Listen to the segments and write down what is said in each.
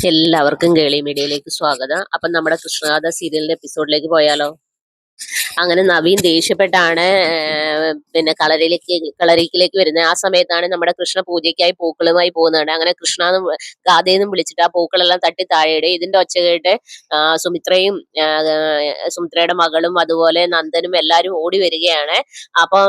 എല്ലാവർക്കും കേളി മീഡിയയിലേക്ക് സ്വാഗതം. അപ്പം നമ്മുടെ കൃഷ്ണഗാഥ സീരിയലിന്റെ എപ്പിസോഡിലേക്ക് പോയാലോ? അങ്ങനെ നവീൻ ദേഷ്യപ്പെട്ടാണ് പിന്നെ കളരിയിലേക്ക് കളരിക്കിലേക്ക് വരുന്നത്. ആ സമയത്താണ് നമ്മുടെ കൃഷ്ണ പൂജയ്ക്കായി പൂക്കളുമായി പോകുന്നത്. അങ്ങനെ കൃഷ്ണ ഗാഥയെന്നും വിളിച്ചിട്ട് ആ പൂക്കളെല്ലാം തട്ടി താഴെയിടെ. ഇതിന്റെ ഒച്ച കേട്ട് സുമിത്രയും സുമിത്രയുടെ മകളും അതുപോലെ നന്ദനും എല്ലാരും ഓടി വരികയാണ്. അപ്പം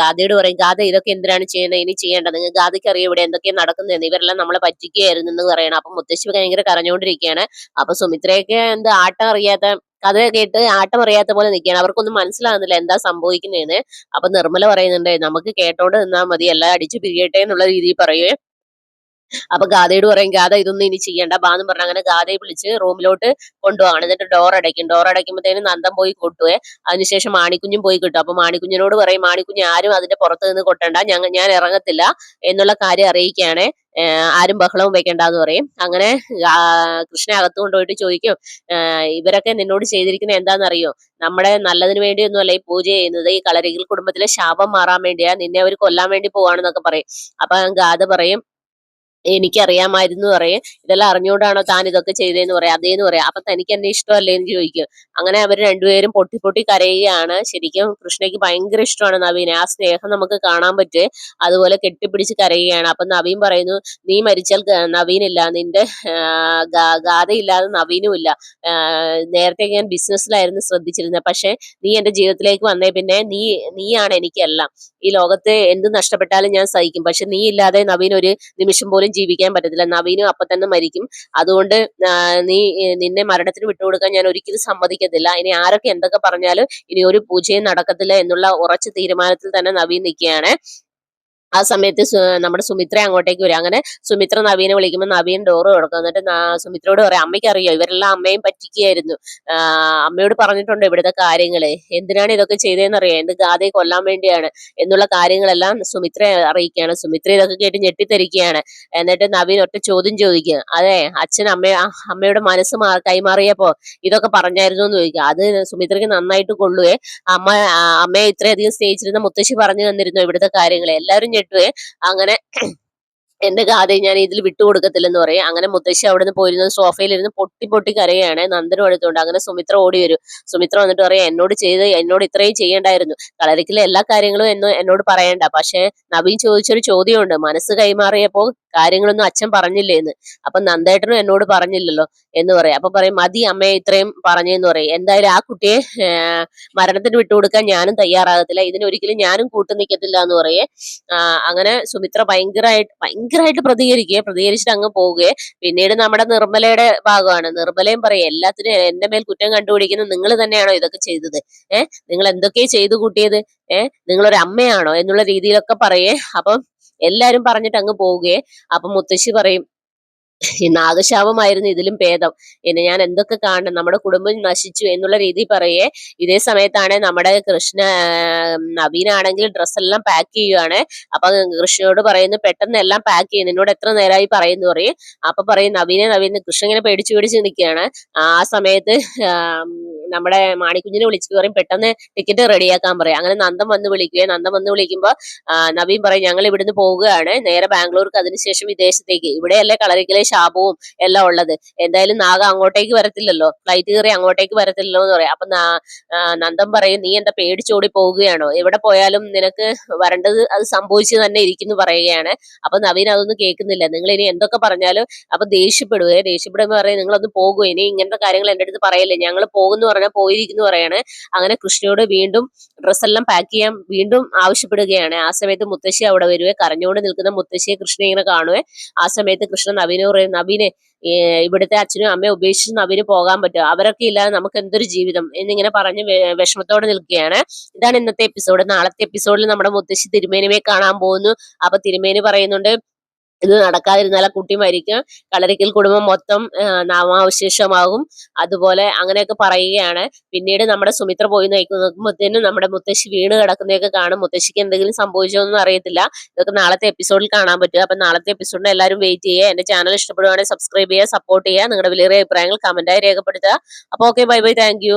ഗാഥയോട് പറയും ഗാഥ ഇതൊക്കെ എന്തിനാണ് ചെയ്യുന്നത്? ഇനി ചെയ്യേണ്ടത് നിങ്ങൾ ഗാഥയ്ക്ക് അറിയാം ഇവിടെ എന്തൊക്കെയാണ് നടക്കുന്നതെന്ന്? ഇവരെല്ലാം നമ്മളെ പറ്റിക്കുകയായിരുന്നു എന്ന് പറയണം. അപ്പൊ മുത്തശ്ശി ഭയങ്കര കരഞ്ഞുകൊണ്ടിരിക്കുകയാണ്. അപ്പൊ സുമിത്രയൊക്കെ എന്ത് ആട്ടം അറിയാത്ത കഥ കേട്ട് ആട്ടം അറിയാത്ത പോലെ നിൽക്കുകയാണ്. അവർക്കൊന്നും മനസ്സിലാകുന്നില്ല എന്താ സംഭവിക്കുന്നതെന്ന്. അപ്പൊ നിർമ്മല പറയുന്നുണ്ട് നമുക്ക് കേട്ടോണ്ട് നിന്നാൽ മതി. എല്ലാം അടിച്ചു പിരിയട്ടെ എന്നുള്ള രീതിയിൽ പറയുവേ അപ്പൊ ഗാഥയോട് പറയും ഗാഥ ഇതൊന്നും ഇനി ചെയ്യണ്ട. ബാന്ന് പറഞ്ഞ അങ്ങനെ ഗാഥയെ വിളിച്ച് റൂമിലോട്ട് കൊണ്ടുപോകണം എന്നിട്ട് ഡോർ അടയ്ക്കും. ഡോർ അടയ്ക്കുമ്പോഴത്തേനും നന്ദം പോയി കൊട്ടുവേ. അതിനുശേഷം മാണിക്കുഞ്ഞും പോയി കിട്ടും. അപ്പൊ മാണിക്കുഞ്ഞിനോട് പറയും മാണിക്കുഞ്ഞ് ആരും അതിന്റെ പുറത്ത് നിന്ന് കൊട്ടണ്ട. ഞാൻ ഇറങ്ങത്തില്ല എന്നുള്ള കാര്യം അറിയിക്കുകയാണ്. ആരും ബഹളവും വെക്കണ്ടെന്ന് പറയും. അങ്ങനെ കൃഷ്ണനെ അകത്തു കൊണ്ടുപോയിട്ട് ചോദിക്കും ഇവരൊക്കെ നിന്നോട് ചെയ്തിരിക്കുന്നത് എന്താണെന്നറിയോ നമ്മുടെ നല്ലതിന് വേണ്ടിയൊന്നുമല്ല ഈ പൂജ ചെയ്യുന്നത്. ഈ കളരികൾ കുടുംബത്തിലെ ശാപം മാറാൻ വേണ്ടിയാ. നിന്നെ അവർ കൊല്ലാൻ വേണ്ടി പോവാണെന്നൊക്കെ പറയും. അപ്പൊ ഗാഥ പറയും എനിക്കറിയാമായിരുന്നു പറയും. ഇതെല്ലാം അറിഞ്ഞുകൊണ്ടാണോ താൻ ഇതൊക്കെ ചെയ്തതെന്ന് പറയാം? അതേന്ന് പറയാം. അപ്പൊ തനിക്ക് എന്നെ ഇഷ്ടമല്ലേ എന്ന് ചോദിക്കും. അങ്ങനെ അവർ രണ്ടുപേരും പൊട്ടി പൊട്ടി കരയുകയാണ്. ശരിക്കും കൃഷ്ണയ്ക്ക് ഭയങ്കര ഇഷ്ടമാണ് നവീനെ. ആ സ്നേഹം നമുക്ക് കാണാൻ പറ്റേ. അതുപോലെ കെട്ടിപ്പിടിച്ച് കരയുകയാണ്. അപ്പൊ നവീൻ പറയുന്നു നീ മരിച്ചാൽ നവീനില്ല. നിന്റെ ഗാഥയില്ലാതെ നവീനും ഇല്ല. നേരത്തെ ഞാൻ ബിസിനസ്സിലായിരുന്നു ശ്രദ്ധിച്ചിരുന്നത്. പക്ഷെ നീ എന്റെ ജീവിതത്തിലേക്ക് വന്നേ പിന്നെ നീ നീയാണ് എനിക്കെല്ലാം. ഈ ലോകത്തെ എന്ത് നഷ്ടപ്പെട്ടാലും ഞാൻ സഹിക്കും. പക്ഷെ നീ ഇല്ലാതെ നവീൻ ഒരു നിമിഷം പോലും ജീവിക്കാൻ പറ്റത്തില്ല. നവീനും അപ്പൊ തന്നെ മരിക്കും. അതുകൊണ്ട് നീ നിന്നെ മരണത്തിന് വിട്ടുകൊടുക്കാൻ ഞാൻ ഒരിക്കലും സമ്മതിക്കത്തില്ല. ഇനി ആരൊക്കെ എന്തൊക്കെ പറഞ്ഞാലും ഇനി ഒരു പൂജയും നടക്കത്തില്ല എന്നുള്ള ഉറച്ച തീരുമാനത്തിൽ തന്നെ നവീൻ നിൽക്കുകയാണ്. ആ സമയത്ത് നമ്മുടെ സുമിത്ര അങ്ങോട്ടേക്ക് വരും. അങ്ങനെ സുമിത്ര നവീനെ വിളിക്കുമ്പോൾ നവീൻ ഡോറ് തുറക്കും. എന്നിട്ട് സുമിത്രയോട് പറയാം അമ്മയ്ക്ക് അറിയോ ഇവരെല്ലാം അമ്മയും പറ്റിക്കുകയായിരുന്നു. അമ്മയോട് പറഞ്ഞിട്ടുണ്ട് ഇവിടുത്തെ കാര്യങ്ങൾ. എന്തിനാണ് ഇതൊക്കെ ചെയ്തതെന്ന് അറിയാം എന്ത് ഗാഥയെ കൊല്ലാൻ വേണ്ടിയാണ്? എന്നുള്ള കാര്യങ്ങളെല്ലാം സുമിത്ര അറിയിക്കുകയാണ്. സുമിത്ര ഇതൊക്കെ കേട്ട് ഞെട്ടിത്തെരിക്കുകയാണ്. എന്നിട്ട് നവീൻ ഒറ്റ ചോദ്യം ചോദിക്കുക. അതെ അച്ഛൻ അമ്മ അമ്മയുടെ മനസ്സ് കൈമാറിയപ്പോ ഇതൊക്കെ പറഞ്ഞായിരുന്നു എന്ന് ചോദിക്കുക. അത് സുമിത്രയ്ക്ക് നന്നായിട്ട് കൊള്ളുവേ. അമ്മ അമ്മയെ ഇത്രയധികം സ്നേഹിച്ചിരുന്ന മുത്തശ്ശി പറഞ്ഞു തന്നിരുന്നു ഇവിടുത്തെ കാര്യങ്ങൾ എല്ലാവരും അങ്ങനെ എന്റെ ഗാഥ ഞാൻ ഇതിൽ വിട്ടുകൊടുക്കത്തില്ലെന്ന് പറയും. അങ്ങനെ മുത്തശ്ശി അവിടുന്ന് പോയിരുന്ന സോഫയിലിരുന്ന് പൊട്ടി പൊട്ടി കരയാണ്. നന്ദനും എടുത്തുകൊണ്ട് അങ്ങനെ സുമിത്ര ഓടി വരും. സുമിത്ര വന്നിട്ട് പറയാം എന്നോട് ചെയ്ത് എന്നോട് ഇത്രയും ചെയ്യണ്ടായിരുന്നു. കളരിക്കിലെ എല്ലാ കാര്യങ്ങളും എന്നോ എന്നോട് പറയണ്ട. പക്ഷെ നവീൻ ചോദിച്ചൊരു ചോദ്യമുണ്ട്. മനസ്സ് കൈമാറിയപ്പോ കാര്യങ്ങളൊന്നും അച്ഛൻ പറഞ്ഞില്ലേ എന്ന് അപ്പൊ നന്ദേട്ടനും എന്നോട് പറഞ്ഞില്ലല്ലോ എന്ന് പറയാം. അപ്പൊ പറയും മതി അമ്മയെ ഇത്രയും പറഞ്ഞെന്ന് പറയും. എന്തായാലും ആ കുട്ടിയെ മരണത്തിന് വിട്ടുകൊടുക്കാൻ ഞാനും തയ്യാറാകത്തില്ല. ഇതിനൊരിക്കലും ഞാനും കൂട്ടു നിൽക്കത്തില്ല എന്ന് പറയേ. അങ്ങനെ സുമിത്ര ഭയങ്കരമായിട്ട് ഭയങ്കരമായിട്ട് പ്രതികരിക്കുക പ്രതികരിച്ചിട്ട് അങ്ങ് പോവുകയെ പിന്നീട് നമ്മുടെ നിർമ്മലയുടെ ഭാഗമാണ്. നിർമ്മലയും പറയും എല്ലാത്തിനും എന്റെ മേൽ കുറ്റം കണ്ടുപിടിക്കുന്നത് നിങ്ങൾ തന്നെയാണോ ഇതൊക്കെ ചെയ്തത്? ഏഹ് നിങ്ങൾ എന്തൊക്കെ ചെയ്തു കൂട്ടിയത്? ഏഹ് നിങ്ങളൊരു അമ്മയാണോ? എന്നുള്ള രീതിയിലൊക്കെ പറയേ. അപ്പം എല്ലാരും പറഞ്ഞിട്ട് അങ്ങ് പോവുകയെ അപ്പൊ മുത്തശ്ശി പറയും ഈ നാഗശാപമായിരുന്നു ഇതിലും ഭേദം. ഇനി ഞാൻ എന്തൊക്കെ കാണണം നമ്മുടെ കുടുംബം നശിച്ചു എന്നുള്ള രീതി പറയേ. ഇതേ സമയത്താണ് നമ്മുടെ കൃഷ്ണ നവീനാണെങ്കിൽ ഡ്രസ്സെല്ലാം പാക്ക് ചെയ്യുവാണ്. അപ്പൊ കൃഷ്ണനോട് പറയുന്നു പെട്ടെന്ന് എല്ലാം പാക്ക് ചെയ്യുന്നു എന്നോട് എത്ര നേരമായി പറയുന്നു പറയും. അപ്പൊ പറയും നവീനെ നവീനെ. കൃഷ്ണ ഇങ്ങനെ പേടിച്ചു പേടിച്ച് നിൽക്കുകയാണ്. ആ സമയത്ത് നമ്മുടെ മാണിക്കുഞ്ഞിനെ വിളിച്ചു പറയും പെട്ടെന്ന് ടിക്കറ്റ് റെഡിയാക്കാൻ പറയും. അങ്ങനെ നന്ദം വന്ന് വിളിക്കുകയും. നന്ദം വന്ന് വിളിക്കുമ്പോൾ നവീൻ പറയും ഞങ്ങൾ ഇവിടുന്ന് പോവുകയാണ് നേരെ ബാംഗ്ലൂർക്ക് അതിനുശേഷം വിദേശത്തേക്ക്. ഇവിടെയല്ലേ കളരിക്കലെ ശാപവും എല്ലാം ഉള്ളത്. എന്തായാലും നാഗ അങ്ങോട്ടേക്ക് വരത്തില്ലല്ലോ. ഫ്ലൈറ്റ് കയറി അങ്ങോട്ടേക്ക് വരത്തില്ലല്ലോ എന്ന് പറയാം. അപ്പൊ നന്ദം പറയും നീ എന്താ പേടിച്ചോടി പോവുകയാണോ? എവിടെ പോയാലും നിനക്ക് വരേണ്ടത് അത് സംഭവിച്ചു തന്നെ ഇരിക്കുന്നു പറയുകയാണ്. അപ്പൊ നവീൻ അതൊന്നും കേൾക്കുന്നില്ല. നിങ്ങൾ ഇനി എന്തൊക്കെ പറഞ്ഞാലും അപ്പൊ ദേഷ്യപ്പെടുകയെ ദേഷ്യപ്പെടുമ്പോ പറയും നിങ്ങളൊന്ന് പോകുക ഇനി ഇങ്ങനത്തെ കാര്യങ്ങൾ എന്റെ അടുത്ത് പറയല്ലേ. ഞങ്ങൾ പോകുന്നു പറഞ്ഞാൽ പോയിരിക്കുന്നു പറയാണ്. അങ്ങനെ കൃഷ്ണയോട് വീണ്ടും ഡ്രസ്സെല്ലാം പാക്ക് ചെയ്യാൻ വീണ്ടും ആവശ്യപ്പെടുകയാണ്. ആ സമയത്ത് മുത്തശ്ശി അവിടെ വരുവേ. കരഞ്ഞുകൊണ്ട് നിൽക്കുന്ന മുത്തശ്ശിയെ കൃഷ്ണ ഇങ്ങനെ കാണുവേ. ആ സമയത്ത് കൃഷ്ണ പറയും നവീനെ ഇവിടുത്തെ അച്ഛനും അമ്മയും ഉപേക്ഷിച്ച് നവീന് പോകാൻ പറ്റും അവരൊക്കെ ഇല്ലാതെ നമുക്ക് എന്തൊരു ജീവിതം? എന്നിങ്ങനെ പറഞ്ഞ് വിഷമത്തോടെ നിൽക്കുകയാണ്. ഇതാണ് ഇന്നത്തെ എപ്പിസോഡ് നാളത്തെ എപ്പിസോഡിൽ നമ്മുടെ മുത്തശ്ശി തിരുമേനിയെ കാണാൻ പോകുന്നു. അപ്പൊ തിരുമേനി പറയുന്നുണ്ട് ഇത് നടക്കാതിരുന്നാൽ ആ കുട്ടി മരിക്കും. കളരിക്കൽ കുടുംബം മൊത്തം നാമാവശേഷമാകും. അതുപോലെ അങ്ങനെയൊക്കെ പറയുകയാണ്. പിന്നീട് നമ്മുടെ സുമിത്ര പോയി നോക്കുമ്പോഴത്തേനും നമ്മുടെ മുത്തശ്ശി വീണ് കിടക്കുന്നതൊക്കെ കാണും. മുത്തശ്ശിക്ക് എന്തെങ്കിലും സംഭവിച്ചോന്നും അറിയത്തില്ല. ഇതൊക്കെ നാളത്തെ എപ്പിസോഡിൽ കാണാൻ പറ്റും. അപ്പൊ നാളത്തെ എപ്പിസോഡിന് എല്ലാവരും വെയിറ്റ് ചെയ്യുക. എന്റെ ചാനൽ ഇഷ്ടപ്പെടുവാണെങ്കിൽ സബ്സ്ക്രൈബ് ചെയ്യുക സപ്പോർട്ട് ചെയ്യുക. നിങ്ങളുടെ വിലയേറിയ അഭിപ്രായങ്ങൾ കമന്റായി രേഖപ്പെടുത്തുക. അപ്പൊ ഓക്കെ ബൈ ബൈ താങ്ക്